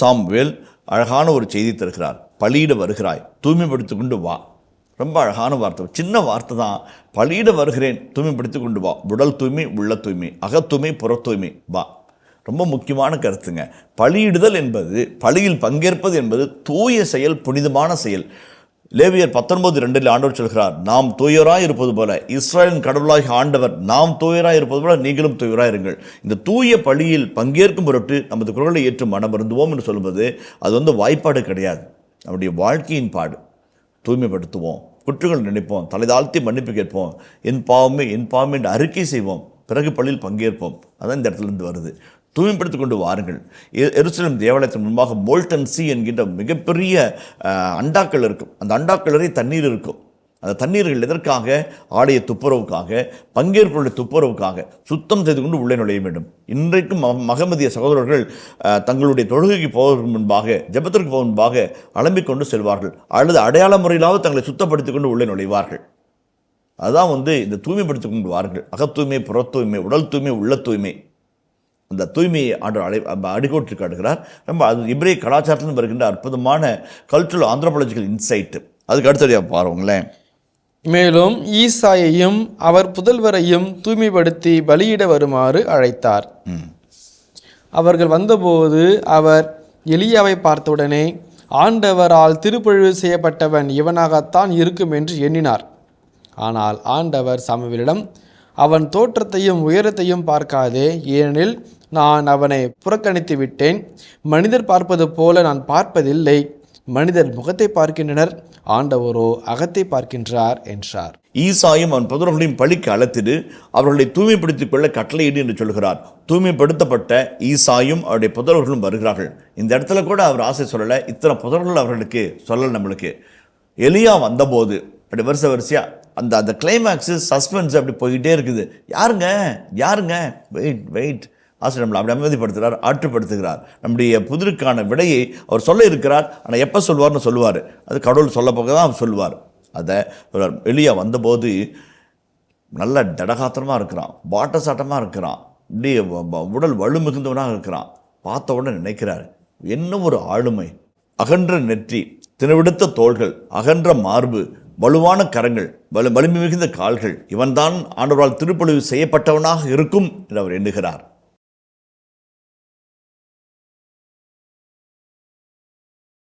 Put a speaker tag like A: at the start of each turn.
A: சாம்வேல் அழகான ஒரு செய்தி தருகிறார். பலியிட வருகிறாய். தூய்மைப்படுத்தி கொண்டு வா. ரொம்ப அழகான வார்த்தை. சின்ன வார்த்தை தான். பலியிட வருகிறேன். தூய்மைப்படுத்தி கொண்டு வா. உடல் தூய்மை உள்ள தூய்மை அகத்தூய்மை புற தூய்மை வா. ரொம்ப முக்கியமான கருத்துங்க. பலியிடுதல் என்பது பலியில் பங்கேற்பது என்பது தூய செயல் புனிதமான செயல். லேவியர் பத்தொன்பது ரெண்டில் ஆண்டவர் சொல்கிறார் நாம் தூயராக இருப்பது போல இஸ்ரேலின் கடவுளாகி ஆண்டவர் நாம் தூயராக இருப்பது போல நீங்களும் தூயராக இருங்கள். இந்த தூய பழியில் பங்கேற்கும் பொருட்டு நமது குரலை ஏற்று மனமருந்துவோம் என்று சொல்லும்போது அது வந்து வாய்ப்பாடு கிடையாது. நம்முடைய வாழ்க்கையின் பாடு. தூய்மைப்படுத்துவோம். குற்றங்கள் நினைப்போம். தலை தாழ்த்தி மன்னிப்பு கேட்போம். என் பாவமே என் பாவமே என்று அறிக்கை செய்வோம். பிறகு பள்ளியில் பங்கேற்போம். அதான் இந்த இடத்துல இருந்து வருது. தூய்மைப்படுத்திக் கொண்டு வாருங்கள் எருசலம் தேவாலயத்தின் முன்பாக மோல்டன் சி என்கின்ற மிகப்பெரிய அண்டாக்கள் இருக்கும். அந்த அண்டாக்கள் தண்ணீர் இருக்கும். அந்த தண்ணீர்கள் எதற்காக? ஆடைய துப்புரவுக்காக பங்கேற்புடைய துப்புரவுக்காக சுத்தம் செய்து கொண்டு உள்ளே நுழைய வேண்டும். இன்றைக்கும் மகமதிய சகோதரர்கள் தங்களுடைய தொழுகைக்கு போவதற்கு முன்பாக ஜெபத்திற்கு போவதற்கு முன்பாக அலம்பிக் கொண்டு செல்வார்கள். அல்லது அடையாள முறையிலாவது தங்களை சுத்தப்படுத்திக் கொண்டு உள்ளே நுழைவார்கள். அதுதான் வந்து இந்த தூய்மைப்படுத்திக் கொண்டு வாருங்கள். அகத்தூய்மை புற தூய்மை உடல் தூய்மை உள்ள தூய்மை அந்த தூய்மையை ஆண்டு அடை அடிகோற்றி காட்டுகிறார். ரொம்ப அது இப்ரே கலாச்சாரத்திலும் வருகின்ற அற்புதமான கல்ச்சுரல் ஆந்த்ரோபாலஜிக்கல் இன்சைட் அதுக்கு அடுத்தடியாக பாருங்களேன்.
B: மேலும் ஈசாயையும் அவர் புதல்வரையும் தூய்மைப்படுத்தி பலியிட வருமாறு அழைத்தார். அவர்கள் வந்தபோது அவர் எலியாவை பார்த்தவுடனே ஆண்டவரால் திருப்பழிவு செய்யப்பட்டவன் இவனாகத்தான் இருக்கும் என்று எண்ணினார். ஆனால் ஆண்டவர் சாமுவேலிடம் அவன் தோற்றத்தையும் உயரத்தையும் பார்க்காதே. ஏனெனில் நான் அவனை புறக்கணித்து விட்டேன் மனிதர் பார்ப்பது போல நான் பார்ப்பதில்லை. மனிதர் முகத்தை பார்க்கின்றனர். ஆண்டவரோ அகத்தை பார்க்கின்றார் என்றார்.
A: ஈசாயும் அவன் புதர்களையும் பழிக்கு அழைத்திடு அவர்களை தூய்மைப்படுத்திக் கொள்ள கட்டளையிடு என்று சொல்கிறார். தூய்மைப்படுத்தப்பட்ட ஈசாயும் அவருடைய புதல்வர்களும் வருகிறார்கள். இந்த இடத்துல கூட அவர் ஆசை சொல்லலை. இத்தனை புதர்கள் அவர்களுக்கு சொல்லலை நம்மளுக்கு. எலியா வந்தபோது அப்படி வருஷ வரிசையாக அந்த அந்த கிளைமேக்ஸு சஸ்பென்ஸ் அப்படி போய்கிட்டே இருக்குது. யாருங்க? யாருங்க? வெயிட் வெயிட் ஆசிரியர் நம்மளை அப்படி அமைதிப்படுத்துகிறார் ஆற்றுப்படுத்துகிறார். நம்முடைய புதிருக்கான விடையை அவர் சொல்ல இருக்கிறார். ஆனால் எப்போ சொல்வார்னு சொல்லுவார். அது கடவுள் சொல்ல போக தான் அவர் சொல்லுவார். அதை வெளியே வந்தபோது நல்ல தடகாத்திரமாக இருக்கிறான். வாட்ட சாட்டமாக இருக்கிறான். இப்படியே வ- வ- உடல் வலு மிகுந்தவனாக இருக்கிறான். பார்த்த உடனே நினைக்கிறார் என்ன ஒரு ஆளுமை அகன்ற நெற்றி தினவிடுத்த தோள்கள் அகன்ற மார்பு வலுவான கரங்கள் வலு வலிமை மிகுந்த கால்கள் இவன்தான் ஆண்டவரால் திருப்பொழிவு செய்யப்பட்டவனாக இருக்கும் என்று அவர் எண்ணுகிறார்.